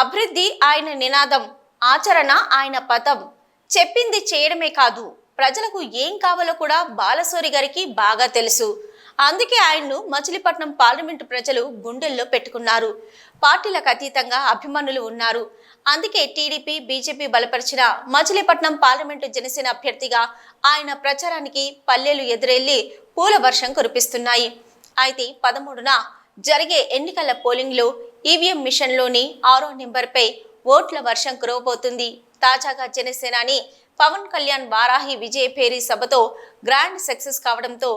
అభివృద్ధి ఆయన నినాదం ఆచరణ ఆయన పథం. చెప్పింది చేయడమే కాదు ప్రజలకు ఏం కావాలో కూడా బాలసూరి గారికి బాగా తెలుసు. అందుకే ఆయన్ను మచిలీపట్నం పార్లమెంటు ప్రజలు గుండెల్లో పెట్టుకున్నారు. పార్టీలకు అతీతంగా అభిమానులు ఉన్నారు. అందుకే టీడీపీ బీజేపీ బలపరిచిన మచిలీపట్నం పార్లమెంటు జనసేన అభ్యర్థిగా ఆయన ప్రచారానికి పల్లెలు ఎదురెళ్ళి పూల వర్షం కురిపిస్తున్నాయి. అయితే పదమూడున జరిగే ఎన్నికల పోలింగ్లో ఈవీఎం మిషన్లోని ఆరో నెంబర్పై ఓట్ల వర్షం కురవబోతుంది. తాజాగా జనసేనాని పవన్ కళ్యాణ్ వారాహి విజయ పేరి సభతో గ్రాండ్ సక్సెస్ కావడంతో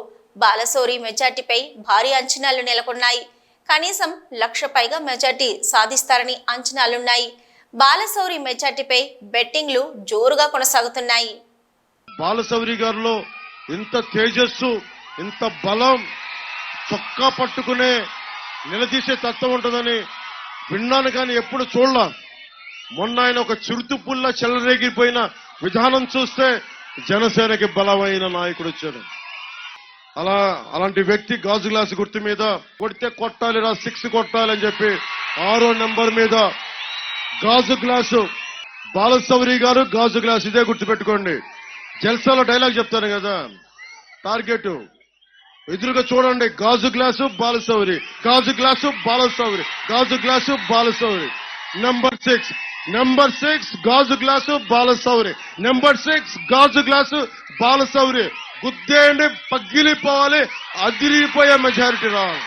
బాలసోరి మెజార్టీపై భారీ అంచనాలు నెలకొన్నాయి. కనీసం లక్ష పైగా మెజార్టీ సాధిస్తారని అంచనాలున్నాయి. బాలసౌరి మెజార్టీపై బెట్టింగ్లు జోరుగా కొనసాగుతున్నాయి. బాలసౌరి గారిలో ఇంత తేజస్సు ఇంత బలం చొక్కా పట్టుకునే నిలదీసే తత్వం ఉంటుందని విన్నాను కానీ ఎప్పుడు చూడలా. మొన్న ఆయన ఒక చిరుతుపుల్ల చెలరేగిపోయిన విధానం చూస్తే జనసేనకి బలమైన నాయకుడు వచ్చాడు. అలా అలాంటి వ్యక్తి గాజు గ్లాసు గుర్తు మీద కొడితే కొట్టాలి రా సిక్స్ కొట్టాలి అని చెప్పి ఆరో నెంబర్ మీద గాజు గ్లాసు. బాలసౌరి గారు గాజు గ్లాస్ ఇదే గుర్తుపెట్టుకోండి. జల్సాలో డైలాగ్ చెప్తాను కదా. టార్గెట్. ఎదురుగా చూడండి గాజు గ్లాసు బాలసౌరి గాజు గ్లాసు బాలసౌరి గాజు glass Balashowry. Number six number six గాజు గ్లాసు బాలసౌరి. నెంబర్ సిక్స్ గాజు గ్లాసు బాలసౌరి. గుద్దేయండి పగిలిపోవాలి అదిరిపోయే మెజారిటీ రావాలి.